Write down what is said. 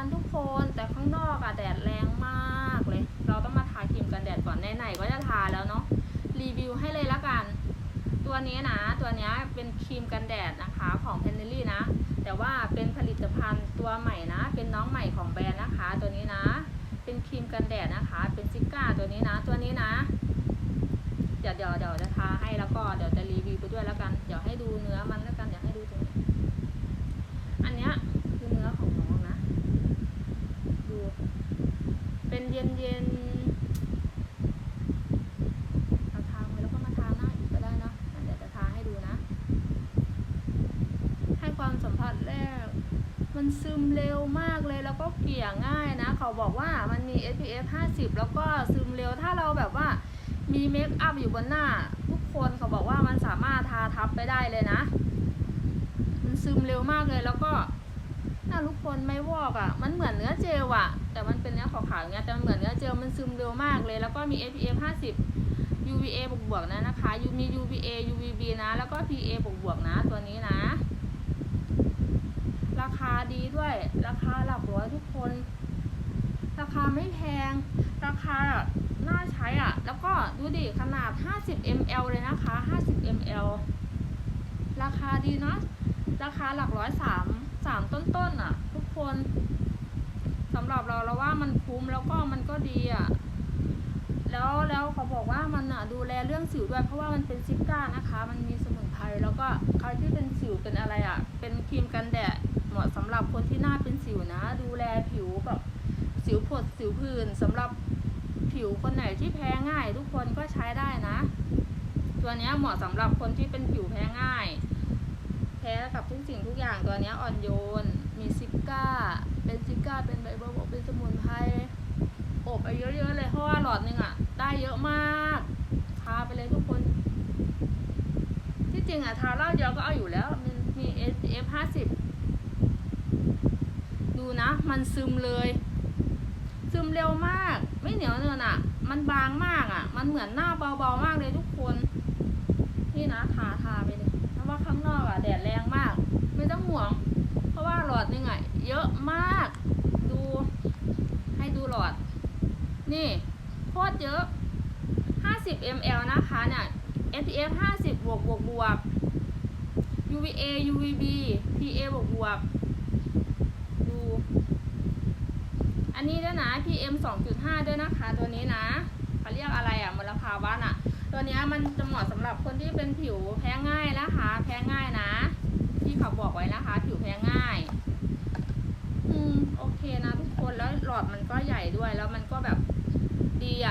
กันทุกคน แต่ข้างนอกอะแดดแรงมากเลย เราต้องมาทาครีมกันแดดก่อนไหนๆก็จะทาแล้วเนาะรีวิวให้เลยละกัน ตัวนี้นะ ตัวนี้เป็นครีมกันแดดนะคะของเพนเนลี่นะ แต่ว่าเป็นผลิตภัณฑ์ตัวใหม่นะ เป็นน้องใหม่ของแบรนด์นะคะ ตัวนี้นะ เป็นครีมกันแดดนะคะ เป็นซิก้าตัวนี้นะ ตัวนี้นะ เดี๋ยวเดี๋ยวเดี๋ยวจะทาให้แล้วก็เดี๋ยวจะรีวิวไปด้วยแล้วกัน เดี๋ยวให้ดูเนื้อมันแล้วกัน เดี๋ยวให้ดูตรงนี้เนี้ยคือเนื้อของน้องนะ ดู เป็นเย็นเย็นๆเอาทาไปแล้วก็มาทาหน้าอีกก็ได้เนอะอะเดี๋ยวจะทาให้ดูนะ ให้ ความสัมผัสแรก มันซึมเร็วมากเลยแล้วก็เกี่ยง่ายนะ เขาบอกว่ามันมี SPF 50 แล้วก็ซึมเร็วถ้าเราแบบว่ามีเมคอัพอยู่บนหน้า ทุกคนเขาบอกว่ามันสามารถทาทับไปได้เลยนะ มันซึมเร็วมากเลยแล้วก็หน้าทุกคนไม่วอกอะ่ะ มันเหมือนเนื้อเจลอะ่ะ แต่มันเป็นเนื้อขาวๆอย่างเงี้ยแต่มันเหมือนเนื้อเจลมันซึมเร็วมากเลย แล้วก็มี SPF 50 UVA บวกบวกๆนะนะคะมี UVA UVB นะ แล้วก็ PA บวกๆนะตัวนี้นะ ดีด้วย ราคาหลักร้อยทุกคน ราคาไม่แพง ราคาน่าใช้อะ แล้วก็ดูดิขนาด 50 ml เลยนะคะ 50 ml ราคาดีเนาะ ราคาหลักร้อยสามสามต้นๆอะ ทุกคนสำหรับเราเราว่ามันคุ้มแล้วก็มันก็ดีอะ แล้วแล้วเขาบอกว่ามันอะดูแลเรื่องสิวด้วย เพราะว่ามันเป็นซิก้านะคะ มันมีสมุนไพรแล้วก็ใครที่เป็นสิวเป็นอะไรอะ เป็นครีมกันแดด เหมาะสำหรับคนที่หน้าเป็นสิวนะ ดูแลผิวแบบสิวผดสิวผื่นสำหรับผิวคนไหนที่แพ้ง่าย ทุกคนก็ใช้ได้นะ ตัวนี้เหมาะสำหรับคนที่เป็นผิวแพ้ง่าย แพ้กับทุกสิ่งทุกอย่างตัวนี้อ่อนโยน มีซิก้า เป็นซิก้า เป็นใบบัวบกเป็นสมุนไพรอบไปเยอะๆเลยเพราะว่าหลอดนึงอะ ได้เยอะมากทาไปเลยทุกคน ที่จริงอะทาเหล้าเดียวก็เอาอยู่แล้วมันมี SPF 50ดู นะ มันซึมเลย ซึมเร็วมาก ไม่เหนียวเนินอะ มันบางมากอะ มันเหมือนหน้าเบาๆมากเลยทุกคน นี่นะทาทาไปเลยเพราะว่าข้างนอกอะแดดแรงมาก ไม่ต้องห่วง เพราะว่าหลอดนึงอะเยอะมาก ดู ให้ดูหลอด นี่โคตรเยอะ 50 ml นะคะเนี่ย SPF 50 บวกบวกบวก UVA UVB PA บวกบวก ดู อันนี้ด้วยนะ PM 2.5 ด้วยนะคะ ตัวนี้นะเขาเรียกอะไรอะมลภาวะน่ะ ตัวนี้มันจะเหมาะสำหรับคนที่เป็นผิวแพ้ง่ายนะคะ แพ้ง่ายนะ ที่เขาบอกไว้นะคะ ผิวแพ้ง่าย อืมโอเคนะทุกคนแล้วหลอดมันก็ใหญ่ด้วยแล้วมันก็แบบดีอะ